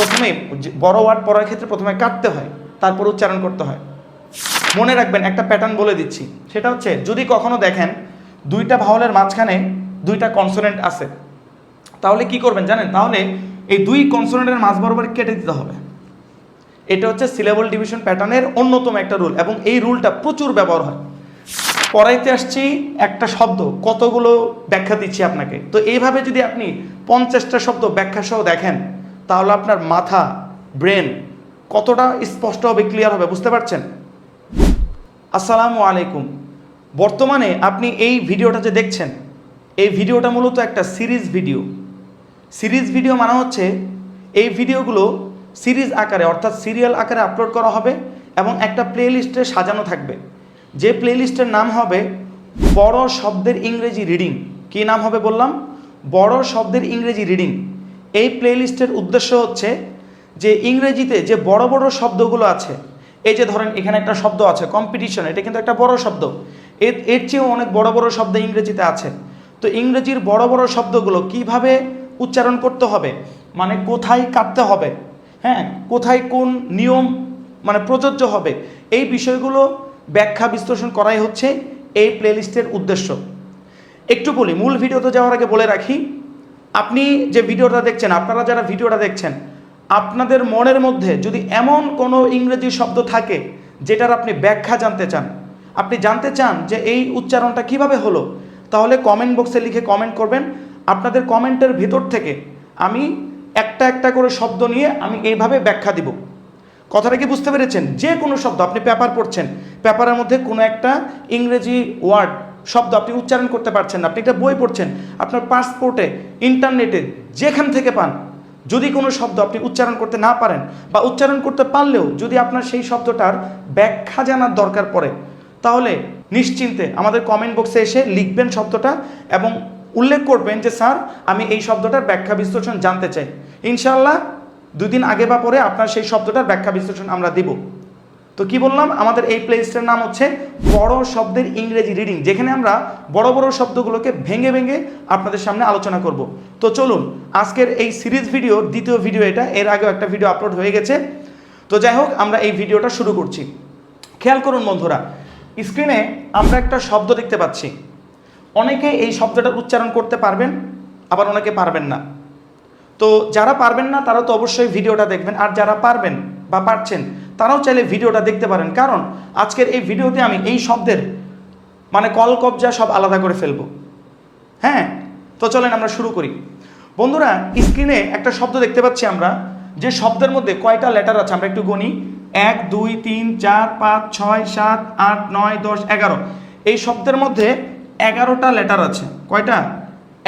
প্রথমে বড় ওয়ার্ড পড়ার ক্ষেত্রে প্রথমে কাটতে হয়, তারপর উচ্চারণ করতে হয়। মনে রাখবেন, একটা প্যাটার্ন বলে দিচ্ছি। সেটা হচ্ছে, যদি কখনো দেখেন দুইটা ভাওয়ালের মাঝখানে দুইটা কনসোনেন্ট আছে, তাহলে কি করবেন জানেন? তাহলে এই দুই কনসোনেন্টের মাঝ বরাবর কেটে দিতে হবে। এটা হচ্ছে সিলেবল ডিভিশন প্যাটার্নের অন্যতম একটা রুল এবং এই রুলটা প্রচুর ব্যবহার হয়। পড়াইতে আসছি, একটা শব্দ, কতগুলো ব্যাখ্যা দিচ্ছি আপনাকে। তো এইভাবে যদি আপনি পঞ্চাশটা শব্দ ব্যাখ্যা সহ দেখেন তাহলে আপনার মাথা ব্রেন কতটা স্পষ্ট হবে ক্লিয়ার হবে, বুঝতে পারছেন? আসসালামু আলাইকুম। বর্তমানে আপনি এই ভিডিওটা যে দেখছেন, এই ভিডিওটা মূলত একটা সিরিজ ভিডিও। সিরিজ ভিডিও মানে হচ্ছে, এই ভিডিওগুলো সিরিজ আকারে, অর্থাৎ সিরিয়াল আকারে আপলোড করা হবে এবং একটা প্লে লিস্টে সাজানো থাকবে। যে প্লে লিস্টের নাম হবে, বড় শব্দের ইংরেজি রিডিং। কী নাম হবে বললাম? বড় শব্দের ইংরেজি রিডিং। এই প্লেলিস্টের উদ্দেশ্য হচ্ছে যে ইংরেজিতে যে বড় বড় শব্দগুলো আছে, এই যে ধরেন এখানে একটা শব্দ আছে কম্পিটিশন এটা কিন্তু একটা বড় শব্দ। এর এর চেয়েও অনেক বড় বড় শব্দ ইংরেজিতে আছে। তো ইংরেজির বড় বড় শব্দগুলো কীভাবে উচ্চারণ করতে হবে? মানে কোথায় কাটতে হবে? হ্যাঁ কোথায় কোন নিয়ম মানে প্রযোজ্য হবে? এই বিষয়গুলো ব্যাখ্যা বিশ্লেষণ করাই হচ্ছে এই প্লেলিস্টের উদ্দেশ্য। একটু বলি, মূল ভিডিওতে যাওয়ার আগে বলে রাখি আপনি যে ভিডিওটা দেখছেন, আপনারা যারা ভিডিওটা দেখছেন, আপনাদের মনের মধ্যে যদি এমন কোনো ইংরেজি শব্দ থাকে যেটার আপনি ব্যাখ্যা জানতে চান, আপনি জানতে চান যে এই উচ্চারণটা কীভাবে হলো, তাহলে কমেন্ট বক্সে লিখে কমেন্ট করবেন। আপনাদের কমেন্টের ভিতর থেকে আমি একটা একটা করে শব্দ নিয়ে আমি এইভাবে ব্যাখ্যা দিব। কথাটা কি বুঝতে পেরেছেন? যে কোনো শব্দ, আপনি পেপার পড়ছেন, পেপারের মধ্যে কোনো একটা ইংরেজি ওয়ার্ড শব্দ আপনি উচ্চারণ করতে পারছেন না, আপনি একটা বই পড়ছেন, আপনার পাসপোর্টে, ইন্টারনেটে, যেখান থেকে পান, যদি কোনো শব্দ আপনি উচ্চারণ করতে না পারেন বা উচ্চারণ করতে পারলেও যদি আপনার সেই শব্দটার ব্যাখ্যা জানার দরকার পড়ে, তাহলে নিশ্চিন্তে আমাদের কমেন্ট বক্সে এসে লিখবেন শব্দটা এবং উল্লেখ করবেন যে, স্যার, আমি এই শব্দটার ব্যাখ্যা বিশ্লেষণ জানতে চাই। ইনশাল্লাহ দুদিন আগে বা পরে আপনার সেই শব্দটার ব্যাখ্যা বিশ্লেষণ আমরা দিব। তো কি বললাম? আমাদের এই প্লেলিস্টের নাম হচ্ছে বড় শব্দের ইংরেজি রিডিং যেখানে আমরা বড় বড় শব্দগুলোকে ভেঙে ভেঙে আপনাদের সামনে আলোচনা করব। তো চলুন, আজকের এই সিরিজ ভিডিও দ্বিতীয় ভিডিও এটা, এর আগেও একটা ভিডিও আপলোড হয়ে গেছে। তো যাই হোক, আমরা এই ভিডিওটা শুরু করছি। খেয়াল করুন বন্ধুরা স্ক্রিনে আমরা একটা শব্দ দেখতে পাচ্ছি। অনেকে এই শব্দটার উচ্চারণ করতে পারবেন, আবার অনেকে পারবেন না। তো যারা পারবেন না, তারা তো অবশ্যই ভিডিওটা দেখবেন, আর যারা পারবেন বা পারছেন তারাও চাইলে ভিডিওটা দেখতে পারেন। কারণ আজকের এই ভিডিওতে আমি এই শব্দের মানে কল, কবজা সব আলাদা করে ফেলব। হ্যাঁ? তো চলেন আমরা শুরু করি। বন্ধুরা, স্ক্রিনে একটা শব্দ দেখতে পাচ্ছি আমরা। যে শব্দের মধ্যে কয়টা লেটার আছে? আমরা একটু গণি এক, দুই, তিন, চার, পাঁচ, ছয়, সাত, আট, নয়, দশ, এগারো। এই শব্দের মধ্যে এগারোটা লেটার আছে। কয়টা?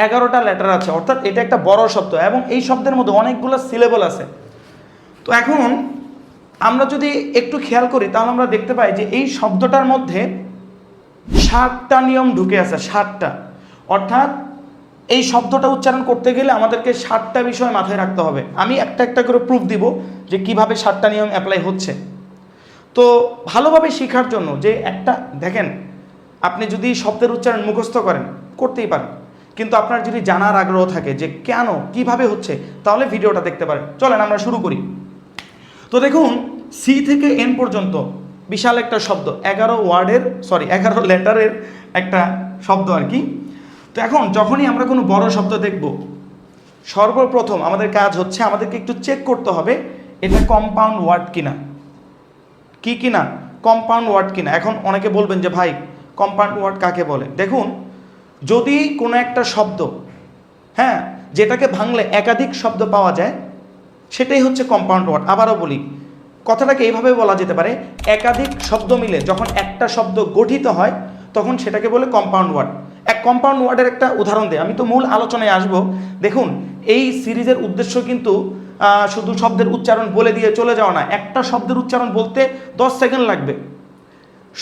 এগারোটা লেটার আছে। অর্থাৎ এটা একটা বড় শব্দ। এবং এই শব্দের মধ্যে অনেকগুলো সিলেবল আছে। তো এখন আমরা যদি একটু খেয়াল করি, তাহলে আমরা দেখতে পাই যে এই শব্দটার মধ্যে সাতটা নিয়ম ঢুকে আছে, সাতটা। অর্থাৎ এই শব্দটা উচ্চারণ করতে গেলে আমাদেরকে সাতটা বিষয় মাথায় রাখতে হবে। আমি একটা একটা করে প্রুফ দিব যে কীভাবে সাতটা নিয়ম অ্যাপ্লাই হচ্ছে। তো ভালোভাবে শেখার জন্য যে একটা, দেখেন, আপনি যদি শব্দের উচ্চারণ মুখস্থ করেন, করতেই পারেন। কিন্তু আপনার যদি জানার আগ্রহ থাকে যে কেন, কীভাবে হচ্ছে, তাহলে ভিডিওটা দেখতে পারেন। চলেন আমরা শুরু করি। তো দেখুন সি থেকে এন পর্যন্ত বিশাল একটা শব্দ, এগারো ওয়ার্ডের সরি এগারো লেটারের একটা শব্দ আর কি। তো এখন যখনই আমরা কোনো বড় শব্দ দেখব, সর্বপ্রথম আমাদের কাজ হচ্ছে আমাদেরকে একটু চেক করতে হবে এটা কম্পাউন্ড ওয়ার্ড কিনা। কি কিনা? কম্পাউন্ড ওয়ার্ড কিনা। এখন অনেকে বলবেন যে, ভাই কম্পাউন্ড ওয়ার্ড কাকে বলে? দেখুন, যদি কোনো একটা শব্দ হ্যাঁ যেটাকে ভাঙলে একাধিক শব্দ পাওয়া যায়, সেটাই হচ্ছে কম্পাউন্ড ওয়ার্ড আবারও বলি কথাটাকে এইভাবে বলা যেতে পারে, একাধিক শব্দ মিলে যখন একটা শব্দ গঠিত হয়, তখন সেটাকে বলে কম্পাউন্ড ওয়ার্ড এক কম্পাউন্ড ওয়ার্ডের একটা উদাহরণ দেয় আমি তো মূল আলোচনায় আসব। দেখুন, এই সিরিজের উদ্দেশ্য কিন্তু শুধু শব্দের উচ্চারণ বলে দিয়ে চলে যাওয়া না, একটা শব্দের উচ্চারণ বলতে দশ সেকেন্ড লাগবে।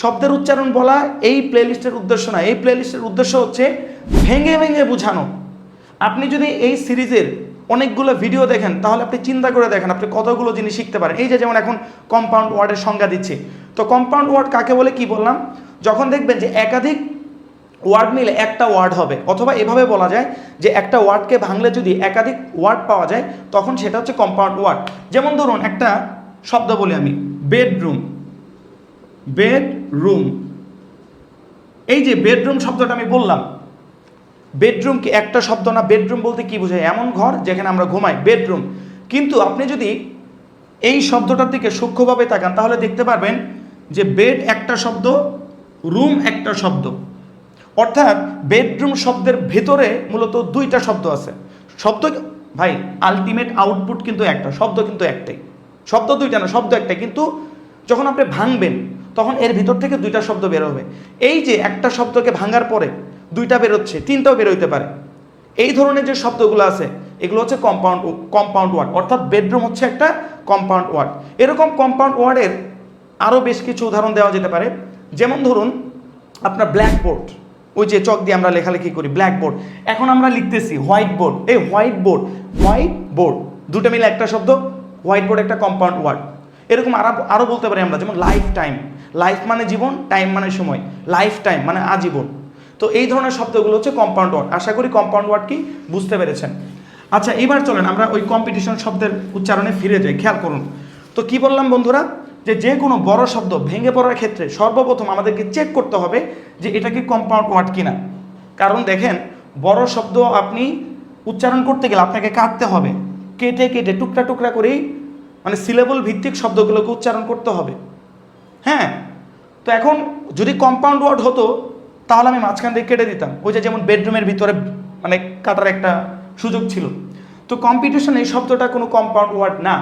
শব্দের উচ্চারণ বলা এই প্লেলিস্টের উদ্দেশ্য না, এই প্লেলিস্টের উদ্দেশ্য হচ্ছে ভেঙে ভেঙে বোঝানো। আপনি যদি এই সিরিজের অনেকগুলো ভিডিও দেখেন, তাহলে আপনি চিন্তা করে দেখেন আপনি কতগুলো জিনিস শিখতে পারেন। এই যে যেমন এখন কম্পাউন্ড ওয়ার্ডের সংজ্ঞা দিচ্ছি। তো কম্পাউন্ড ওয়ার্ড কাকে বলে, কি বললাম? যখন দেখবেন যে একাধিক ওয়ার্ড মিলে একটা ওয়ার্ড হবে, অথবা এভাবে বলা যায় যে একটা ওয়ার্ডকে ভাঙলে যদি একাধিক ওয়ার্ড পাওয়া যায়, তখন সেটা হচ্ছে কম্পাউন্ড ওয়ার্ড যেমন ধরুন একটা শব্দ বলি আমি বেডরুম বেডরুম এই যে বেডরুম শব্দটা আমি বললাম বেডরুম কি একটা শব্দ না? বেডরুম বলতে কি বোঝায়? এমন ঘর যেখানে আমরা ঘুমাই বেডরুম কিন্তু আপনি যদি এই শব্দটার দিকে সূক্ষ্মভাবে তাকান, তাহলে দেখতে পারবেন যে বেড একটা শব্দ রুম একটা শব্দ। অর্থাৎ বেডরুম শব্দের ভেতরে মূলত দুইটা শব্দ আছে। শব্দ ভাই আলটিমেট আউটপুট কিন্তু একটা, শব্দ কিন্তু একটাই। শব্দ দুইটা না, শব্দ একটাই। কিন্তু যখন আপনি ভাঙবেন, তখন এর ভিতর থেকে দুইটা শব্দ বের হবে। এই যে একটা শব্দকে ভাঙার পরে দুইটা বেরোচ্ছে, তিনটাও বের হইতে পারে। এই ধরনের যে শব্দগুলো আছে, এগুলো হচ্ছে কম্পাউন্ড কম্পাউন্ড ওয়ার্ড অর্থাৎ বেডরুম হচ্ছে একটা কম্পাউন্ড ওয়ার্ড এরকম কম্পাউন্ড ওয়ার্ডের আরও বেশ কিছু উদাহরণ দেওয়া যেতে পারে। যেমন ধরুন, আপনার ব্ল্যাকবোর্ড ওই যে চক দিয়ে আমরা লেখালেখি করি ব্ল্যাকবোর্ড এখন আমরা লিখতেছি হোয়াইট বোর্ড এই হোয়াইট বোর্ড হোয়াইট বোর্ড দুটো মিলে একটা শব্দ হোয়াইট বোর্ড একটা কম্পাউন্ড ওয়ার্ড এরকম আরও আরও বলতে পারি আমরা, যেমন লাইফ টাইম লাইফ মানে জীবন টাইম মানে সময়। লাইফ টাইম মানে আজীবন। তো এই ধরনের শব্দগুলো হচ্ছে কম্পাউন্ড ওয়ার্ড আশা করি কম্পাউন্ড ওয়ার্ড কি? বুঝতে পেরেছেন। আচ্ছা এবার চলেন আমরা ওই কম্পিটিশন শব্দের উচ্চারণে ফিরে যাই। খেয়াল করুন। তো কি বললাম বন্ধুরা? যে যে কোনো বড় শব্দ ভেঙে পড়ার ক্ষেত্রে সর্বপ্রথম আমাদেরকে চেক করতে হবে যে এটা কি কম্পাউন্ড ওয়ার্ড কিনা। কারণ দেখেন, বড় শব্দ আপনি উচ্চারণ করতে গেলে আপনাকে কাটতে হবে। কেটে কেটে, টুকরা টুকরা করেই মানে সিলেবল ভিত্তিক শব্দগুলোকে উচ্চারণ করতে হবে। হ্যাঁ? তো এখন যদি কম্পাউন্ড ওয়ার্ড হতো তাহলে আমি মাঝখান দিয়ে কেটে দিতাম। ওই যে যেমন বেডরুমের ভিতরে মানে কাটার একটা সুযোগ ছিল। তো কম্পিটিশন এই শব্দটা কোনো কম্পাউন্ড ওয়ার্ড না।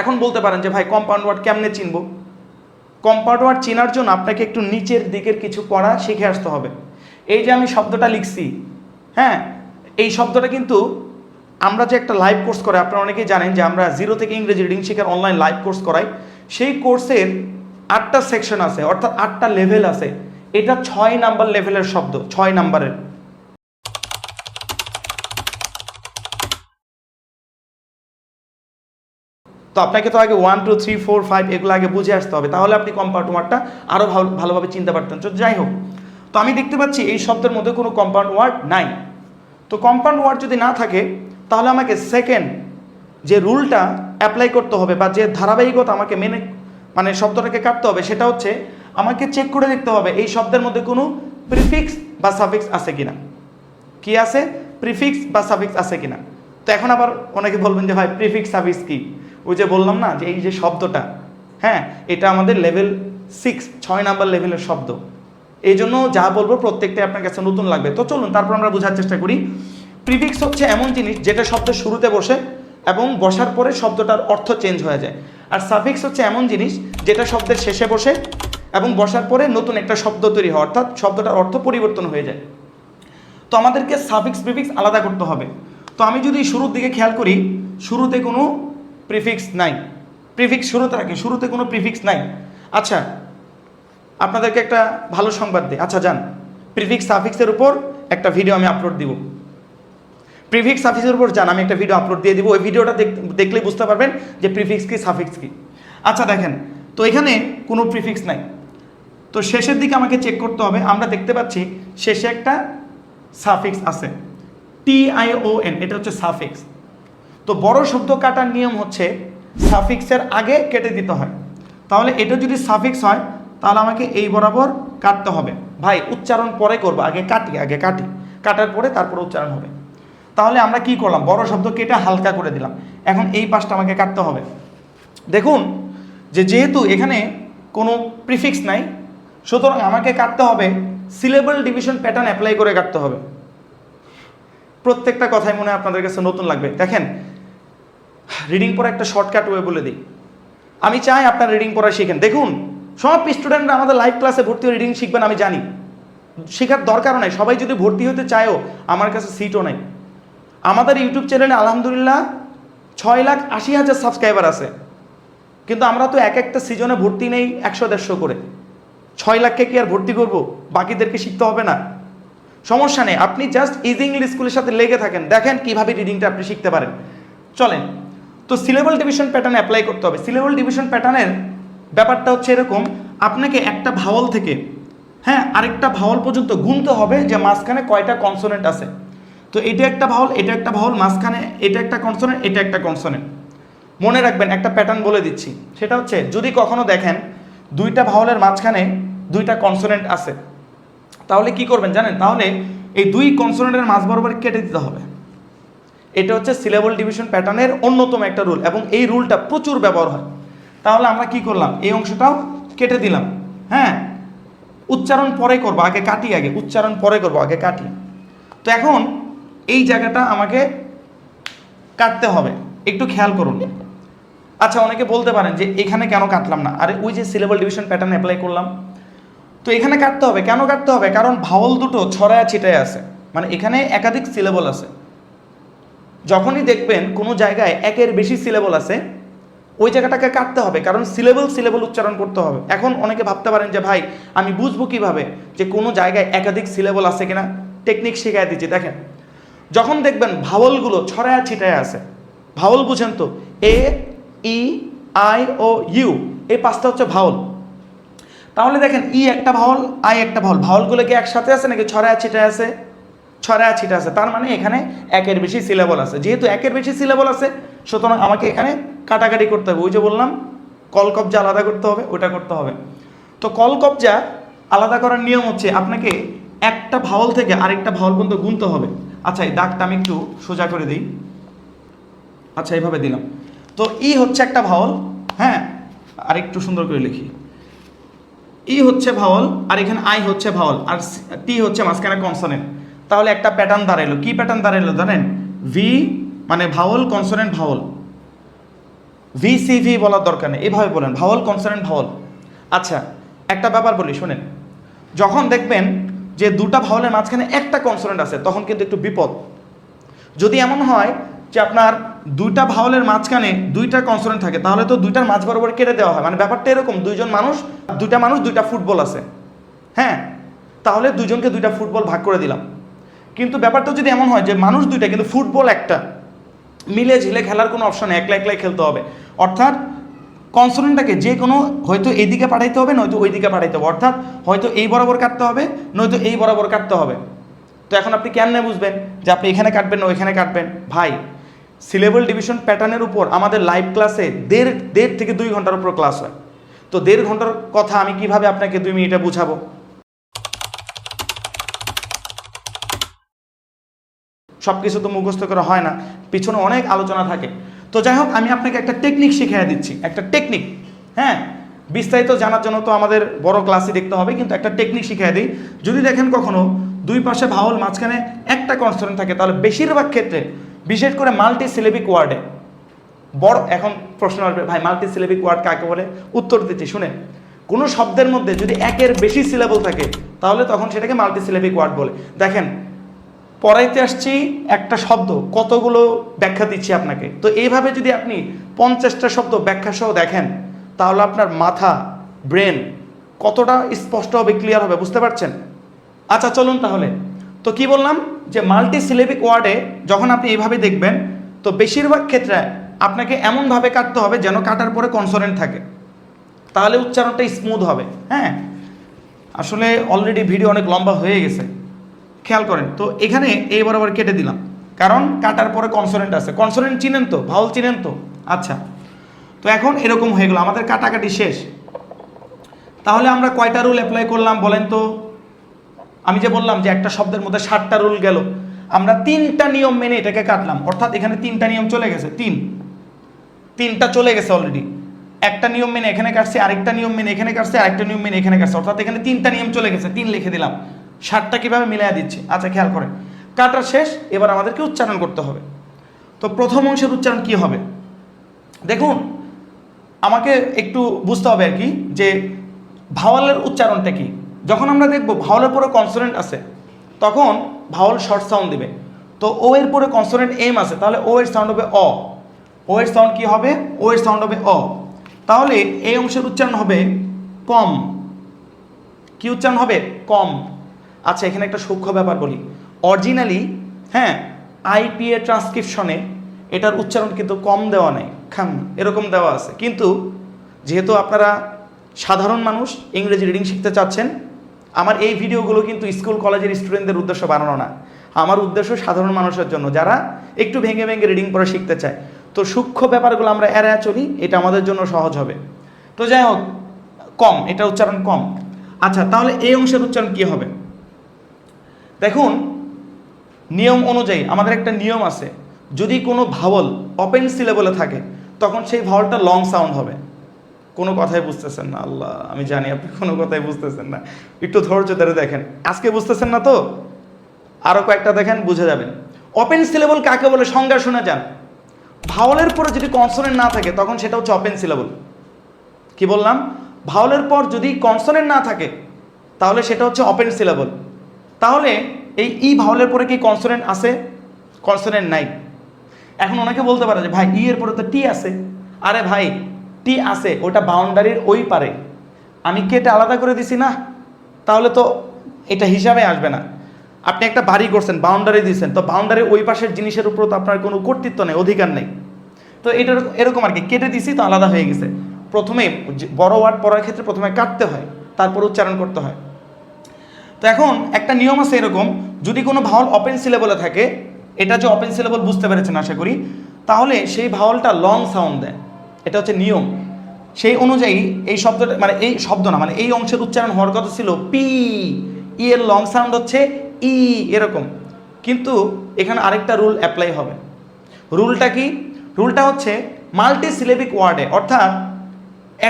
এখন বলতে পারেন যে, ভাই কম্পাউন্ড ওয়ার্ড কেমনে চিনব? কম্পাউন্ড ওয়ার্ড চেনার জন্য আপনাকে একটু নিচের দিকের কিছু পড়া শিখে আসতে হবে। এই যে আমি শব্দটা লিখছি হ্যাঁ এই শব্দটা কিন্তু আমরা যে একটা লাইভ কোর্স করে আপনারা অনেকেই জানেন যে আমরা জিরো থেকে ইংরেজি রিডিং শেখার অনলাইন লাইভ কোর্স করাই। সেই কোর্সের আটটা সেকশন আছে, অর্থাৎ আটটা লেভেল আছে। এটা ছয় নাম্বার লেভেলের শব্দ, ছয় নাম্বারের। তো আপনাকে তো আগে one two three four five এগুলো আগে বুঝে আসতে হবে। তাহলে আপনি কম্পাউন্ড ওয়ার্ডটা আরও ভালো, ভালোভাবে চিনতে পারতেন। তো যাই হোক, তো আমি দেখতে পাচ্ছি এই শব্দের মধ্যে কোনো কম্পাউন্ড ওয়ার্ড নাই। তো কম্পাউন্ড ওয়ার্ড যদি না থাকে, তাহলে আমাকে সেকেন্ড যে রুলটা অ্যাপ্লাই করতে হবে বা যে ধারাবাহিকতা আমাকে মেনে মানে শব্দটাকে কাটতে হবে, সেটা হচ্ছে আমাকে চেক করে দেখতে হবে, এই শব্দের মধ্যে কোনো প্রিফিক্স বা সাফিক্স আছে কিনা। কি আছে? প্রিফিক্স বা সাফিক্স আছে কিনা। তো এখন আবার অনেকে বলবেন যে, ভাই প্রিফিক্স সাফিক্স কি? ওই যে বললাম না, যে এই যে শব্দটা হ্যাঁ এটা আমাদের লেভেল সিক্স ছয় নাম্বার লেভেলের শব্দ। এই জন্য যা বলব প্রত্যেকটা আপনার কাছে নতুন লাগবে। তো চলুন, তারপর আমরা বোঝার চেষ্টা করি। প্রিফিক্স হচ্ছে এমন জিনিস যেটা শব্দের শুরুতে বসে এবং বসার পরে শব্দটার অর্থ চেঞ্জ হয়ে যায়। আর সাফিক্স হচ্ছে এমন জিনিস যেটা শব্দের শেষে বসে এবং বসার পরে নতুন একটা শব্দ তৈরি হয়, অর্থাৎ শব্দটার অর্থ পরিবর্তন হয়ে যায়। তো আমাদেরকে সাফিক্স প্রিফিক্স আলাদা করতে হবে। তো আমি যদি শুরুর দিকে খেয়াল করি, শুরুতে কোনো প্রিফিক্স নাই। প্রিফিক্স শুরুতে রাখি, শুরুতে কোনো প্রিফিক্স নাই। আচ্ছা আপনাদেরকে একটা ভালো সংবাদ দিই। আচ্ছা যান। প্রিফিক্স সাফিক্সের উপর একটা ভিডিও আমি আপলোড দিব। প্রিফিক্স সাফিক্সের উপর যান, আমি একটা ভিডিও আপলোড দিয়ে দিব। ওই ভিডিওটা দেখলেই বুঝতে পারবেন যে প্রিফিক্স কি সাফিক্স কি। আচ্ছা দেখেন। তো এখানে কোনো প্রিফিক্স নাই। তো শেষের দিকে আমাকে চেক করতে হবে। আমরা দেখতে পাচ্ছি, শেষে একটা সাফিক্স আছে। টি আই ও এন এটা হচ্ছে সাফিক্স তো বড় শব্দ কাটার নিয়ম হচ্ছে সাফিক্সের আগে কেটে দিতে হয়। তাহলে এটা যদি সাফিক্স হয়, তাহলে আমাকে এই বরাবর কাটতে হবে। ভাই, উচ্চারণ পরে করব, আগে কাটি আগে কাটি। কাটার পরে তারপর উচ্চারণ হবে। তাহলে আমরা কি করলাম? বড় শব্দ কেটে হালকা করে দিলাম। এখন এই পাশটা আমাকে কাটতে হবে। দেখুন যে যেহেতু এখানে কোনো প্রিফিক্স নাই সুতরাং আমাকে কাটতে হবে সিলেবল ডিভিশন প্যাটার্ন অ্যাপ্লাই করে কাটতে হবে। প্রত্যেকটা কথাই মনে হয় আপনাদের কাছে নতুন লাগবে। দেখেন রিডিং পড়া একটা শর্টকাট ওয়ে বলে দিই। আমি চাই আপনার রিডিং পড়া শিখেন। দেখুন, সব স্টুডেন্টরা আমাদের লাইভ ক্লাসে ভর্তি হয়ে রিডিং শিখবেন আমি জানি। শেখার দরকারও নাই। সবাই যদি ভর্তি হতে চায়ও, আমার কাছে সিটও নাই। আমাদের ইউটিউব চ্যানেলে আলহামদুলিল্লাহ ছয় লাখ আশি হাজার সাবস্ক্রাইবার আছে। কিন্তু আমরা তো এক একটা সিজনে ভর্তি নেই একশো দেড়শো করে। ছয় লাখকে কি আর ভর্তি করব? বাকিদেরকে শিখতে হবে না। সমস্যা নেই, আপনি জাস্ট ইজি ইংলিশ স্কুলের সাথে লেগে থাকেন। দেখেন কীভাবে রিডিংটা আপনি শিখতে পারেন। চলেন, তো সিলেবল ডিভিশন প্যাটার্ন অ্যাপ্লাই করতে হবে। সিলেবল ডিভিশন প্যাটার্নের ব্যাপারটা হচ্ছে এরকম, আপনাকে একটা ভাওয়াল থেকে হ্যাঁ আরেকটা ভাওয়াল পর্যন্ত গুনতে হবে যে মাঝখানে কয়টা কনসোনেন্ট আছে। তো এটা একটা ভাওয়াল এটা একটা ভাওয়াল মাঝখানে এটা একটা কনসোনেন্ট এটা একটা কনসোনেন্ট মনে রাখবেন, একটা প্যাটার্ন বলে দিচ্ছি। সেটা হচ্ছে, যদি কখনো দেখেন, দুইটা ভাওয়ালের মাঝখানে দুইটা কনসোনেন্ট আছে। তাহলে কি করবেন জানেন? তাহলে এই দুই কনসোনেন্টের মাঝ বরাবর কেটে দিতে হবে। এটা হচ্ছে সিলেবল ডিভিশন প্যাটার্নের অন্যতম একটা রুল এবং এই রুলটা প্রচুর ব্যবহার হয়। তাহলে আমরা কি করলাম? এই অংশটাও কেটে দিলাম। হ্যাঁ? উচ্চারণ পরে করব, আগে কাটি, আগে। উচ্চারণ পরে করব, আগে কাটি। তো এখন এই জায়গাটা আমাকে কাটতে হবে। একটু খেয়াল করুন। আচ্ছা অনেকে বলতে পারেন যে, এখানে কেন কাটলাম না? আরে, ওই যে সিলেবল ডিভিশন প্যাটার্ন অ্যাপ্লাই করলাম। তো এখানে কাটতে হবে। কেন কাটতে হবে? কারণ ভাওল দুটো ছড়ায় ছিটায় আছে। মানে এখানে একাধিক সিলেবল আছে। যখনই দেখবেন কোনো জায়গায় একের বেশি সিলেবল আছে, ওই জায়গাটাকে কাটতে হবে। কারণ সিলেবল সিলেবল উচ্চারণ করতে হবে। এখন অনেকে ভাবতে পারেন যে, ভাই, আমি বুঝব কীভাবে যে কোনো জায়গায় একাধিক সিলেবল আছে কিনা? টেকনিক শেখায় দিচ্ছি। দেখেন, যখন দেখবেন ভাওলগুলো ছড়ায় ছিটায় আছে ভাওল বুঝেন তো এ ই আই ও ইউ এই পাঁচটা হচ্ছে ভাওয়াল তাহলে দেখেন ই একটা ভাওয়াল আই একটা ভাওয়াল ভাওয়ালগুলো কি একসাথে আছে নাকি ছড়ায় ছিটায় আছে? ছড়ায় ছিটা আছে। তার মানে এখানে একের বেশি সিলেবল আছে। যেহেতু একের বেশি সিলেবল আছে, সুতরাং আমাকে এখানে কাটাকাটি করতে হবে। ওই যে বললাম, কলকবজা আলাদা করতে হবে, ওটা করতে হবে। তো কল কবজা আলাদা করার নিয়ম হচ্ছে আপনাকে একটা ভাওল থেকে আরেকটা ভাওল পর্যন্ত গুনতে হবে। আচ্ছা এই দাগটা আমি একটু সোজা করে দিই। আচ্ছা এইভাবে দিলাম। তো ই হচ্ছে একটা ভাওল হ্যাঁ? আর একটু সুন্দর করে লিখি। ই হচ্ছে ভাওয়াল আর এখানে আই হচ্ছে ভাওয়াল আর টি হচ্ছে মাঝখানে কনসোনেন্ট তাহলে একটা প্যাটার্ন দাঁড়াইলো। কি প্যাটার্ন দাঁড়াইলো জানেন? ভি মানে vowel consonant vowel V C V বলার দরকার নেই। এভাবে বলেন ভাওয়াল কনসোনেন্ট ভাওয়াল আচ্ছা একটা ব্যাপার বলি, শোনেন। যখন দেখবেন যে দুটা ভাওয়ালের মাঝখানে একটা কনসোনেন্ট আছে, তখন কিন্তু একটু বিপদ। যদি এমন হয় যে আপনার দুইটা ভাওলের মাঝখানে দুইটা কনসোনেন্ট থাকে, তাহলে তো দুইটার মাঝ বরাবর কেটে দেওয়া হয়। মানে ব্যাপারটা এরকম, দুইজন মানুষ, দুইটা মানুষ, দুইটা ফুটবল আছে। হ্যাঁ? তাহলে দুজনকে দুইটা ফুটবল ভাগ করে দিলাম। কিন্তু ব্যাপারটা যদি এমন হয় যে মানুষ দুইটা, কিন্তু ফুটবল একটা, মিলে ঝিলে খেলার কোনো অপশন একলা একলাই খেলতে হবে। অর্থাৎ কনসোনেন্টটাকে যে কোনো হয়তো এইদিকে পাঠাইতে হবে, নয়তো ওই দিকে পাঠাইতে হবে। অর্থাৎ হয়তো এই বরাবর কাটতে হবে, নয়তো এই বরাবর কাটতে হবে। তো এখন আপনি কেমনে বুঝবেন যে আপনি এখানে কাটবেন না ওইখানে কাটবেন? ভাই সিলেবল ডিভিশন প্যাটার্নের উপর আমাদের লাইভ ক্লাসে দেড় দেড় থেকে দুই ঘণ্টার উপর ক্লাস হয়। তো দেড় ঘণ্টার কথা আমি কীভাবে আপনাকে দুই মিনিটে বুঝাবো? সব কিছু তো মুখস্থ করা হয় না, পিছনে অনেক আলোচনা থাকে। তো যাই হোক, আমি আপনাকে একটা টেকনিক শিখিয়ে দিচ্ছি, একটা টেকনিক হ্যাঁ? বিস্তারিত জানার জন্য তো আমাদের বড় ক্লাসই দেখতে হবে, কিন্তু একটা টেকনিক শিখিয়ে দিই। যদি দেখেন কখনো দুই পাশে ভাওল মাঝখানে একটা কনস্ট্যান্ট থাকে, তাহলে বেশিরভাগ ক্ষেত্রে বিশেষ করে মাল্টি সিলেবিক ওয়ার্ডে বড় এখন প্রশ্ন আসবে, ভাই মাল্টি সিলেবিক ওয়ার্ড কাকে বলে? উত্তর দিচ্ছি শুনে কোনো শব্দের মধ্যে যদি একের বেশি সিলেবল থাকে, তাহলে তখন সেটাকে মাল্টি সিলেবিক ওয়ার্ড বলে। দেখেন, পড়াইতে আসছি একটা শব্দ, কতগুলো ব্যাখ্যা দিচ্ছি আপনাকে। তো এইভাবে যদি আপনি পঞ্চাশটা শব্দ ব্যাখ্যা সহ দেখেন, তাহলে আপনার মাথা, ব্রেন কতটা স্পষ্ট হবে ক্লিয়ার হবে, বুঝতে পারছেন? আচ্ছা চলুন তাহলে। তো কি বললাম? যে মাল্টি সিলেবিক ওয়ার্ডে যখন আপনি এইভাবে দেখবেন, তো বেশিরভাগ ক্ষেত্রে আপনাকে এমনভাবে কাটতে হবে যেন কাটার পরে কনসোনেন্ট থাকে। তাহলে উচ্চারণটা স্মুথ হবে। হ্যাঁ? আসলে অলরেডি ভিডিও অনেক লম্বা হয়ে গেছে। খেয়াল করেন, তো এখানে এই বরাবর কেটে দিলাম। কারণ কাটার পরে কনসোনেন্ট আছে। কনসোনেন্ট চিনেন তো? ভাউল চিনেন তো? আচ্ছা। তো এখন এরকম হয়ে গেল। আমাদের কাটাকাটি শেষ। তাহলে আমরা কয়টা রুল অ্যাপ্লাই করলাম বলেন তো? আমি যে বললাম যে একটা শব্দের মধ্যে ষাটটা রুল গেল, আমরা তিনটা নিয়ম মেনে এটাকে কাটলাম। অর্থাৎ এখানে তিনটা নিয়ম চলে গেছে, তিন। তিনটা চলে গেছে অলরেডি একটা নিয়ম মেনে এখানে কাটছে, আরেকটা নিয়ম মেনে এখানে কাটছে, আরেকটা নিয়ম মেনে এখানে কাটছে। অর্থাৎ এখানে তিনটা নিয়ম চলে গেছে, তিন লিখে দিলাম। ষাটটা কীভাবে মিলাই দিচ্ছি? আচ্ছা খেয়াল করে। কাটার শেষ, এবার আমাদেরকে উচ্চারণ করতে হবে। তো প্রথম অংশের উচ্চারণ কি হবে? দেখুন, আমাকে একটু বুঝতে হবে আর কি, যে ভাওয়ালের উচ্চারণটা কি? যখন আমরা দেখব ভাওয়ালের পরে কনসোনেন্ট আছে, তখন ভাওয়াল শর্ট সাউন্ড দিবে। তো ও এর পরে কনসোনেন্ট এম আছে, তাহলে ও এর সাউন্ড হবে অ। ও এর সাউন্ড কি হবে? ও এর সাউন্ড হবে অ। তাহলে এই অংশের উচ্চারণ হবে কম। কি উচ্চারণ হবে? কম। আচ্ছা এখানে একটা সূক্ষ্ম ব্যাপার বলি। অরিজিনালি হ্যাঁ আইপিএ ট্রান্সক্রিপশনে এটার উচ্চারণ কিন্তু কম দেওয়া নেই, খাম, এরকম দেওয়া আছে। কিন্তু যেহেতু আপনারা সাধারণ মানুষ, ইংরেজি রিডিং শিখতে চাচ্ছেন আমার এই ভিডিওগুলো কিন্তু স্কুল কলেজের স্টুডেন্টদের উদ্দেশ্য বানানো না। আমার উদ্দেশ্য সাধারণ মানুষের জন্য, যারা একটু ভেঙে ভেঙে রিডিং পড়া শিখতে চায়। তো সূক্ষ্ম ব্যাপারগুলো আমরা এড়ায় চলি, এটা আমাদের জন্য সহজ হবে। তো যাই হোক, কম, এটা উচ্চারণ কম। আচ্ছা তাহলে এই অংশের উচ্চারণ কি হবে? দেখুন, নিয়ম অনুযায়ী আমাদের একটা নিয়ম আছে, যদি কোনো ভাওয়াল ওপেন সিলেবলে থাকে, তখন সেই ভাওয়ালটা লং সাউন্ড হবে। কোনো কথাই বুঝতেছেন না, আল্লাহ। আমি জানি আপনি কোনো কথাই বুঝতেছেন না। একটু ধৈর্য ধরে দেখেন। আজকে বুঝতেছেন না তো? আরও কয়েকটা দেখেন, বুঝে যাবেন। ওপেন সিলেবল কাকে বলে? সংজ্ঞা শুনে যান। ভাওয়ালের পরে যদি কনসোনেন্ট না থাকে, তখন সেটা হচ্ছে ওপেন সিলেবল কি বললাম? ভাওয়ালের পর যদি কনসোনেন্ট না থাকে, তাহলে সেটা হচ্ছে ওপেন সিলেবল তাহলে এই ই ভাওয়ালের পরে কি কনসোনেন্ট আছে? কনসোনেন্ট নাই। এখন ওনাকে বলতে পারে যে, ভাই, ই এর পরে তো টি আছে। আরে ভাই টি আছে, ওটা বাউন্ডারির ওই পারে। আমি কেটে আলাদা করে দিছি না? তাহলে তো এটা হিসাবে আসবে না। আপনি একটা বাড়ি করছেন বাউন্ডারি দিয়েছেন তো বাউন্ডারির ওই পাশের জিনিসের উপর তো আপনার কোনো কর্তৃত্ব নেই, অধিকার নেই। তো এটা এরকম আর কি, কেটে দিছি তো আলাদা হয়ে গেছে। প্রথমে বড় ওয়ার্ড পড়ার ক্ষেত্রে প্রথমে কাটতে হয়, তারপর উচ্চারণ করতে হয়। তো এখন একটা নিয়ম আছে এরকম, যদি কোনো ভাওয়াল ওপেন সিলেবলে থাকে, এটা যে ওপেন সিলেবল বুঝতে পেরেছেন আশা করি, তাহলে সেই ভাওয়ালটা লং সাউন্ড দেয়। এটা হচ্ছে নিয়ম। সেই অনুযায়ী এই শব্দটা মানে এই শব্দ না মানে এই অংশের উচ্চারণ হওয়ার কথা ছিল পি ই এর লং সাউন্ড হচ্ছে ই এরকম। কিন্তু এখানে আরেকটা রুল অ্যাপ্লাই হবে। রুলটা কি? রুলটা হচ্ছে মাল্টি সিলেবিক ওয়ার্ডে অর্থাৎ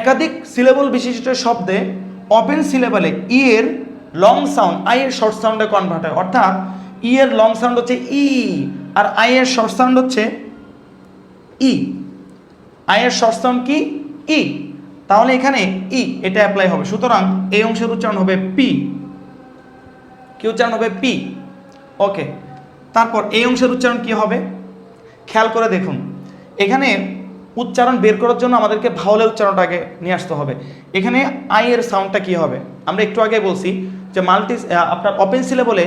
একাধিক সিলেবল বিশিষ্ট শব্দে ওপেন সিলেবলে ই এর লং সাউন্ড আই এর শর্ট সাউন্ডে কনভার্ট হয়। অর্থাৎ ই এর লং সাউন্ড হচ্ছে ই আর আই এর শর্ট সাউন্ড হচ্ছে ই শর্ট সাউন্ড কি? ই। তাহলে এখানে ই, এটা অ্যাপ্লাই হবে। সুতরাং এই অংশের উচ্চারণ হবে পি কি উচ্চারণ হবে? পি ওকে তারপর এই অংশের উচ্চারণ কি হবে? খেয়াল করে দেখুন। এখানে উচ্চারণ বের করার জন্য আমাদেরকে ভাওয়ালের উচ্চারণটাকে নিয়ে আসতে হবে। এখানে আই এর সাউন্ডটা কি হবে? আমরা একটু আগে বলছি যে মাল্টি আপনার ওপেন সিলেবলে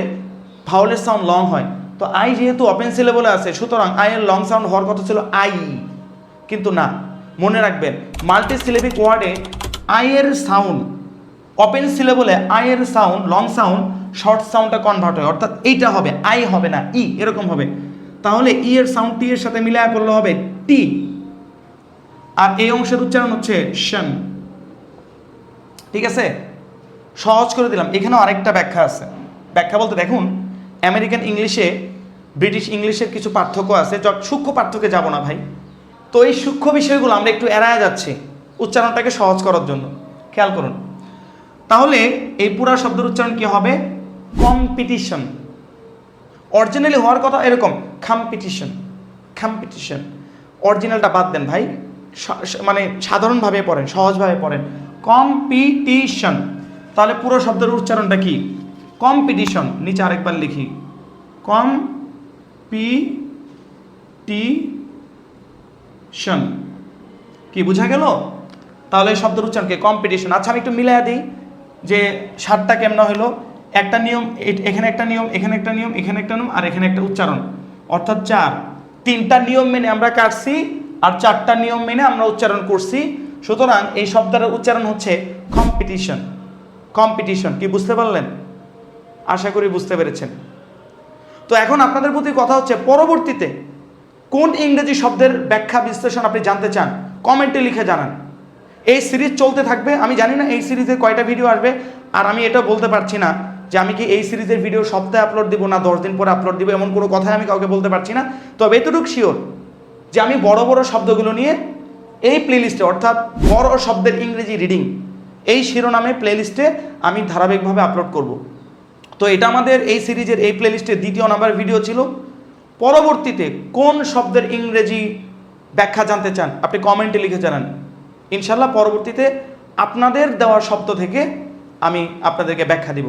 ভাওলের সাউন্ড লং হয়। তো আই যেহেতু ওপেন সিলেবলে আছে, সুতরাং আই এর লং সাউন্ড হওয়ার কথা ছিল আই। কিন্তু না, মনে রাখবেন মাল্টি সিলেবিক ওয়ার্ডে আই এর সাউন্ড ওপেন সিলেবলে এর সাউন্ড লং সাউন্ড শর্ট সাউন্ডটা কনভার্ট হয়। অর্থাৎ এইটা হবে আই হবে না ই এরকম হবে। তাহলে ই এর সাউন্ড টি এর সাথে মিলায়া করলে হবে টি আর এই অংশের উচ্চারণ হচ্ছে শন ঠিক আছে? সহজ করে দিলাম। এখানেও আরেকটা ব্যাখ্যা আছে। ব্যাখ্যা বলতে দেখুন আমেরিকান ইংলিশে ব্রিটিশ ইংলিশের কিছু পার্থক্য আছে। সূক্ষ্ম পার্থক্যে যাব না ভাই। তো এই সূক্ষ্ম বিষয়গুলো আমরা একটু এড়ায় যাচ্ছি উচ্চারণটাকে সহজ করার জন্য। খেয়াল করুন। তাহলে এই পুরা শব্দের উচ্চারণ কি হবে? কম্পিটিশন অরিজিনালি হওয়ার কথা এরকম কম্পিটিশন কম্পিটিশন অরিজিনালটা বাদ দেন ভাই। মানে সাধারণভাবে পড়েন, সহজভাবে পড়েন। কম্পিটিশন তাহলে পুরো শব্দের উচ্চারণটা কি? কম্পিটিশন নিচে আরেকবার লিখি। কম পি টি শন কি, বোঝা গেল? তাহলে এই শব্দের উচ্চারণকে কম্পিটিশন আচ্ছা আমি একটু মিলাই দিই যে সাতটা কেমন হলো? একটা নিয়ম এখানে একটা নিয়ম, এখানে একটা নিয়ম, এখানে একটা নিয়ম, আর এখানে একটা উচ্চারণ। অর্থাৎ চার। তিনটা নিয়ম মেনে আমরা কাটছি, আর চারটা নিয়ম মেনে আমরা উচ্চারণ করছি। সুতরাং এই শব্দটার উচ্চারণ হচ্ছে কম্পিটিশন কম্পিটিশন কি, বুঝতে পারলেন? আশা করি বুঝতে পেরেছেন। তো এখন আপনাদের প্রতি কথা হচ্ছে পরবর্তীতে কোন ইংরেজি শব্দের ব্যাখ্যা বিশ্লেষণ আপনি জানতে চান, কমেন্টে লিখে জানান। এই সিরিজ চলতে থাকবে, আমি জানি না এই সিরিজে কয়টা ভিডিও আসবে, আর আমি এটা বলতে পারছি না যে আমি কি এই সিরিজের ভিডিও সপ্তাহে আপলোড দিব না, দশ দিন পরে আপলোড দিব, এমন কোনো কথাই আমি কাউকে বলতে পারছি না। তবে এতটুকু শিওর যে আমি বড় বড় শব্দগুলো নিয়ে এই প্লেলিস্টে অর্থাৎ বড় শব্দের ইংরেজি রিডিং এই শিরোনামে প্লেলিস্টে আমি ধারাবাহিকভাবে আপলোড করব। তো এটা আমাদের এই সিরিজের এই প্লেলিস্টের দ্বিতীয় নাম্বার ভিডিও ছিল। পরবর্তীতে কোন শব্দের ইংরেজি ব্যাখ্যা জানতে চান, আপনি কমেন্টে লিখে জানান। ইনশাল্লাহ পরবর্তীতে আপনাদের দেওয়া শব্দ থেকে আমি আপনাদেরকে ব্যাখ্যা দিব।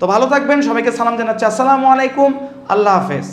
তো ভালো থাকবেন, সবাইকে সালাম জানাচ্ছি। আসসালামু আলাইকুম, আল্লাহ হাফেজ।